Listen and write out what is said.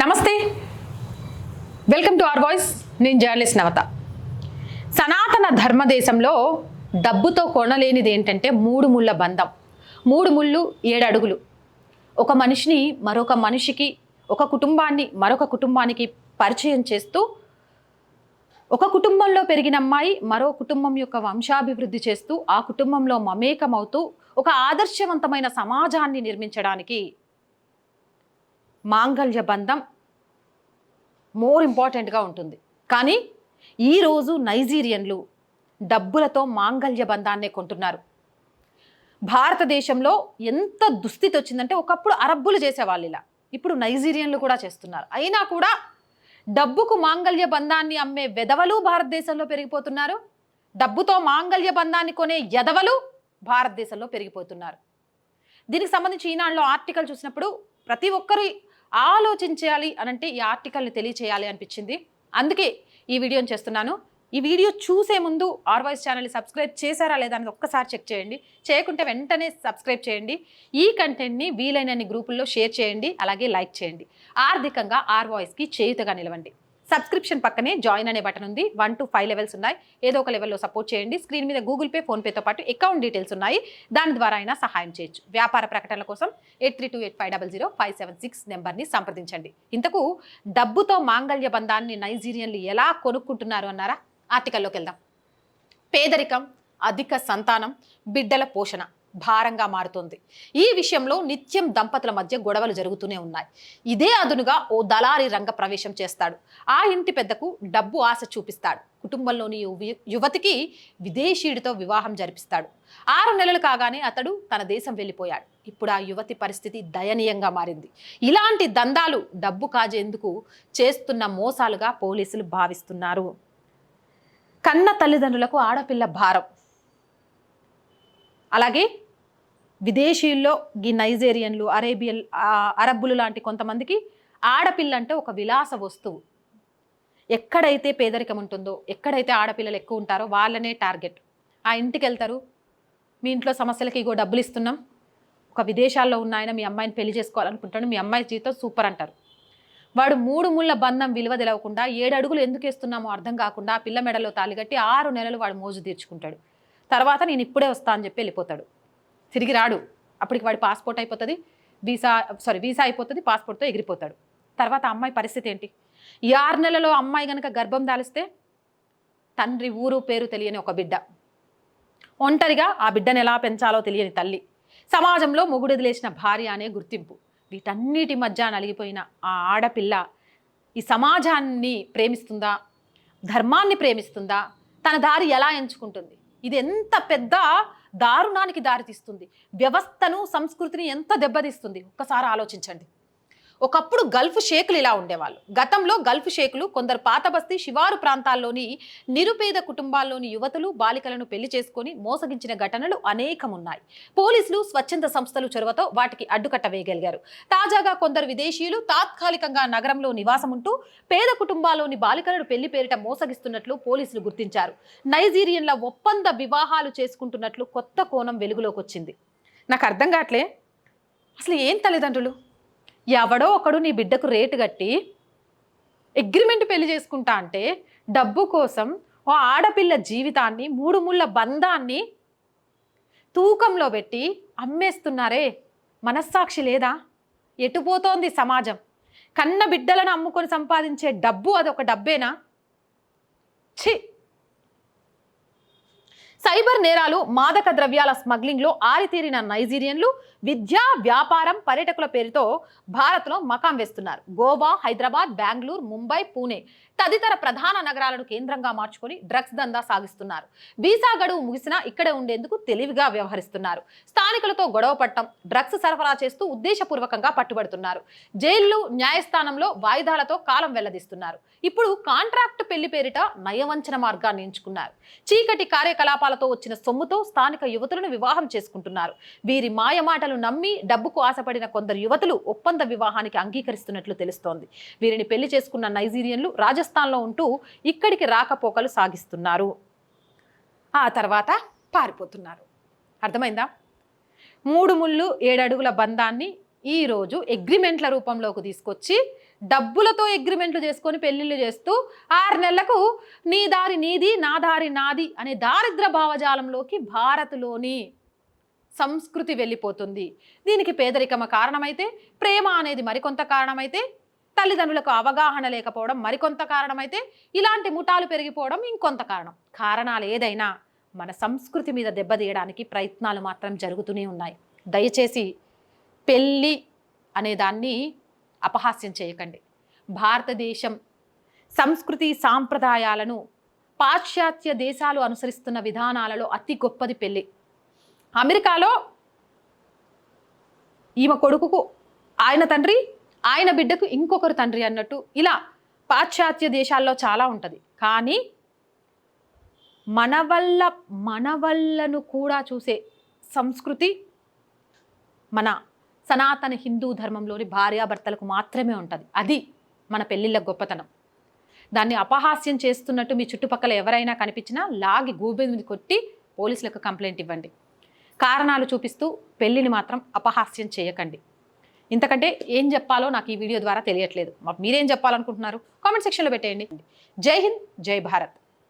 నమస్తే. Welcome to are voice నేను journalist నవత. సనాతన ధర్మదేశంలో డబ్బుతో కొనలేనిది ఏంటంటే మూడు ముళ్ళ బంధం. మూడు ముళ్ళు ఏడు అడుగులు. ఒక మనిషిని మరొక మనిషికి ఒక కుటుంబాన్ని మరొక కుటుంబానికి పరిచయం చేస్తూ ఒక కుటుంబంలో పెరిగిన అమ్మాయి మరో కుటుంబం యొక్క వంశాభివృద్ధి చేస్తూ ఆ కుటుంబంలో మమేకమవుతూ ఒక ఆదర్శవంతమైన సమాజాన్ని నిర్మించడానికి మాంగళ్య బంధం మోర్ ఇంపార్టెంట్గా ఉంటుంది. కానీ ఈరోజు నైజీరియన్లు డబ్బులతో మాంగళ్య బంధాన్నే కొంటున్నారు. భారతదేశంలో ఎంత దుస్థితి వచ్చిందంటే ఒకప్పుడు అరబ్బులు చేసేవాళ్ళు ఇలా. ఇప్పుడు నైజీరియన్లు కూడా చేస్తున్నారు. అయినా కూడా డబ్బుకు మాంగళ్య బంధాన్ని అమ్మే వెధవలు భారతదేశంలో పెరిగిపోతున్నారు. డబ్బుతో మాంగళ్య బంధాన్ని కొనే ఎదవలు భారతదేశంలో పెరిగిపోతున్నారు. దీనికి సంబంధించి ఈనాడులో ఆర్టికల్ చూసినప్పుడు ప్రతి ఒక్కరు ఆలోచించాలి అనంటే ఈ ఆర్టికల్ని తెలియచేయాలి అనిపించింది. అందుకే ఈ వీడియోని చేస్తున్నాను. ఈ వీడియో చూసే ముందు ఆర్ వాయిస్ ఛానల్ని సబ్స్క్రైబ్ చేశారా లేదా అనేది ఒక్కసారి చెక్ చేయండి. చేయకుంటే వెంటనే సబ్స్క్రైబ్ చేయండి. ఈ కంటెంట్ని వీలైనన్ని గ్రూపుల్లో షేర్ చేయండి. అలాగే లైక్ చేయండి. ఆర్థికంగా ఆర్ వాయిస్కి చేయుతగా నిలవండి. సబ్స్క్రిప్షన్ పక్కనే జాయిన్ అనే బటన్ ఉంది. వన్ టు ఫైవ్ లెవెల్స్ ఉన్నాయి. ఏదో ఒక లెవెల్లో సపోర్ట్ చేయండి. స్క్రీన్ మీద గూగుల్ పే ఫోన్పేతో పాటు అకౌంట్ డీటెయిల్స్ ఉన్నాయి. దాని ద్వారా అయినా సహాయం చేయొచ్చు. వ్యాపార ప్రకటనల కోసం eight three two eight five double zero five seven six నెంబర్ని సంప్రదించండి. ఇంతకు డబ్బుతో మాంగళ్య బంధాన్ని నైజీరియన్లు ఎలా కొనుక్కుంటున్నారు అన్నారా? ఆర్టికల్లోకి వెళ్దాం. పేదరికం అధిక సంతానం బిడ్డల పోషణ. భారంగా మారుతుంది. ఈ విషయంలో నిత్యం దంపతుల మధ్య గొడవలు జరుగుతూనే ఉన్నాయి. ఇదే అదునుగా ఓ దళారి రంగ ప్రవేశం చేస్తాడు. ఆ ఇంటి పెద్దకు డబ్బు ఆశ చూపిస్తాడు. కుటుంబంలోని యువ- యువతికి విదేశీయుడితో వివాహం జరిపిస్తాడు. ఆరు నెలలు కాగానే అతడు తన దేశం వెళ్ళిపోయాడు. ఇప్పుడు ఆ యువతి పరిస్థితి దయనీయంగా మారింది. ఇలాంటి దందాలు డబ్బు కాజేందుకు చేస్తున్న మోసాలుగా పోలీసులు భావిస్తున్నారు. కన్న తల్లిదండ్రులకు ఆడపిల్ల భారం. అలాగే విదేశీయుల్లో ఈ నైజేరియన్లు అరేబియన్ అరబ్బులు లాంటి కొంతమందికి ఆడపిల్ల అంటే ఒక విలాస వస్తువు. ఎక్కడైతే పేదరికం ఉంటుందో ఎక్కడైతే ఆడపిల్లలు ఎక్కువ ఉంటారో వాళ్ళనే టార్గెట్. ఆ ఇంటికి వెళ్తారు మీ ఇంట్లో సమస్యలకి ఇగో డబ్బులు ఇస్తున్నాం ఒక విదేశాల్లో ఉన్న ఆయన మీ అమ్మాయిని పెళ్ళి చేసుకోవాలనుకుంటాడు మీ అమ్మాయి జీవితం సూపర్ అంటారు. వాడు మూడు ముళ్ళ బంధం విలువ తెలవకుండా ఏడు అడుగులు ఎందుకు వేస్తున్నామో అర్థం కాకుండా ఆ పిల్ల మెడలో తాలిగట్టి ఆరు నెలలు వాడు మోజు తీర్చుకుంటాడు. తర్వాత నేను ఇప్పుడే వస్తా అని చెప్పి వెళ్ళిపోతాడు. తిరిగి రాడు. అప్పటికి వాడి పాస్పోర్ట్ అయిపోతుంది. వీసా సారీ వీసా అయిపోతుంది పాస్పోర్ట్తో ఎగిరిపోతాడు. తర్వాత అమ్మాయి పరిస్థితి ఏంటి? ఈ ఆరు నెలలో అమ్మాయి కనుక గర్భం దాలిస్తే తండ్రి ఊరు పేరు తెలియని ఒక బిడ్డ. ఒంటరిగా ఆ బిడ్డను ఎలా పెంచాలో తెలియని తల్లి. సమాజంలో మొగుడెదిలేసిన భార్య అనే గుర్తింపు. వీటన్నిటి మధ్య నలిగిపోయిన ఆ ఆడపిల్ల ఈ సమాజాన్ని ప్రేమిస్తుందా? ధర్మాన్ని ప్రేమిస్తుందా? తన దారి ఎలా ఎంచుకుంటుంది? ఇది ఎంత పెద్ద దారుణానికి దారితీస్తుంది. వ్యవస్థను సంస్కృతిని ఎంత దెబ్బతీస్తుంది? ఒక్కసారి ఆలోచించండి. ఒకప్పుడు గల్ఫ్ షేకులు ఇలా ఉండేవాళ్ళు. గతంలో గల్ఫ్ షేకులు కొందరు పాతబస్తీ శివారు ప్రాంతాల్లోని నిరుపేద కుటుంబాల్లోని యువతులు బాలికలను పెళ్ళి చేసుకొని మోసగించిన ఘటనలు అనేకం ఉన్నాయి పోలీసులు స్వచ్ఛంద సంస్థలు చొరవతో వాటికి అడ్డుకట్ట వేయగలిగారు. తాజాగా కొందరు విదేశీయులు తాత్కాలికంగా నగరంలో నివాసం ఉంటూ పేద కుటుంబాల్లోని బాలికలను పెళ్ళి పేరిట మోసగిస్తున్నట్లు పోలీసులు గుర్తించారు. నైజీరియన్ల ఒప్పంద వివాహాలు చేసుకుంటున్నట్లు కొత్త కోణం వెలుగులోకి వచ్చింది నాకు అర్థం కావట్లే. అసలు ఏం తల్లిదండ్రులు? ఎవడో ఒకడు నీ బిడ్డకు రేటు కట్టి అగ్రిమెంట్ పెళ్ళి చేసుకుంటా అంటే డబ్బు కోసం ఓ ఆడపిల్ల జీవితాన్ని మూడు ముళ్ళ బంధాన్ని తూకంలో పెట్టి అమ్మేస్తున్నారే. మనస్సాక్షి లేదా? ఎటుపోతోంది సమాజం? కన్న బిడ్డలను అమ్ముకొని సంపాదించే డబ్బు అది ఒక డబ్బేనా? ఛీ! సైబర్ నేరాలు మాదక ద్రవ్యాల స్మగ్లింగ్లో ఆరితేరిన నైజీరియన్లు విద్య వ్యాపారం పర్యటకుల పేరుతో భారత్లో మకాం వేస్తున్నారు. గోవా హైదరాబాద్ బెంగళూరు ముంబై పూణే. తదితర ప్రధాన నగరాలను కేంద్రంగా మార్చుకొని డ్రగ్స్ దందా సాగిస్తున్నారు. వీసా గడువు ముగిసినా ఇక్కడే ఉండేందుకు తెలివిగా వ్యవహరిస్తున్నారు. స్థానికులతో గొడవ డ్రగ్స్ సరఫరా చేస్తూ ఉద్దేశపూర్వకంగా పట్టుబడుతున్నారు. జైళ్ళు న్యాయస్థానంలో వాయిదాలతో కాలం వెల్లదీస్తున్నారు. ఇప్పుడు కాంట్రాక్ట్ పెళ్ళి పేరిట నయవంచన మార్గాన్ని ఎంచుకున్నారు. చీకటి కార్యకలాపాలతో వచ్చిన సొమ్ముతో స్థానిక యువతులను వివాహం చేసుకుంటున్నారు. వీరి మాయమాటలు నమ్మి డబ్బుకు ఆశపడిన కొందరు యువతులు ఒప్పంద వివాహానికి అంగీకరిస్తున్నట్లు తెలుస్తోంది. వీరిని పెళ్ళి చేసుకున్న నైజీరియన్లు రాజస్థాన్ రాజస్థాన్లో ఉంటూ ఇక్కడికి రాకపోకలు సాగిస్తున్నారు. ఆ తర్వాత పారిపోతున్నారు. అర్థమైందా? మూడు ముళ్ళు ఏడడుగుల బంధాన్ని ఈరోజు అగ్రిమెంట్ల రూపంలోకి తీసుకొచ్చి డబ్బులతో అగ్రిమెంట్లు చేసుకొని పెళ్ళిళ్ళు చేస్తూ ఆరు నెలలకు నీ దారి నీది నా దారి నాది అనే దారిద్ర భావజాలంలోకి భారత్లోని సంస్కృతి వెళ్ళిపోతుంది. దీనికి పేదరికమ కారణమైతే ప్రేమ అనేది మరికొంత కారణమైతే తల్లిదండ్రులకు అవగాహన లేకపోవడం మరికొంత కారణమైతే ఇలాంటి ముఠాలు పెరిగిపోవడం ఇంకొంత కారణం. కారణాలు ఏదైనా మన సంస్కృతి మీద దెబ్బతీయడానికి ప్రయత్నాలు మాత్రం జరుగుతూనే ఉన్నాయి. దయచేసి పెళ్ళి అనే దాన్ని అపహాస్యం చేయకండి. భారతదేశం సంస్కృతి సాంప్రదాయాలను పాశ్చాత్య దేశాలు అనుసరిస్తున్న విధానాలలో అతి గొప్పది పెళ్ళి. అమెరికాలో ఈమె కొడుకుకు ఆయన తండ్రి ఆయన బిడ్డకు ఇంకొకరు తండ్రి అన్నట్టు ఇలా పాశ్చాత్య దేశాల్లో చాలా ఉంటుంది. కానీ మన వల్ల మన వల్లను కూడా చూసే సంస్కృతి మన సనాతన హిందూ ధర్మంలోని భార్యాభర్తలకు మాత్రమే ఉంటుంది. అది మన పెళ్ళిళ్ళ గొప్పతనం. దాన్ని అపహాస్యం చేస్తున్నట్టు మీ చుట్టుపక్కల ఎవరైనా కనిపించినా లాగి గూబెంది కొట్టి పోలీసులకు కంప్లైంట్ ఇవ్వండి. కారణాలు చూపిస్తూ పెళ్ళిని మాత్రం అపహాస్యం చేయకండి. ఇంతకంటే ఏం చెప్పాలో నాకు ఈ వీడియో ద్వారా తెలియట్లేదు. మీరేం చెప్పాలనుకుంటున్నారు? కామెంట్ సెక్షన్లో పెట్టేయండి. జై హింద్ జై భారత్.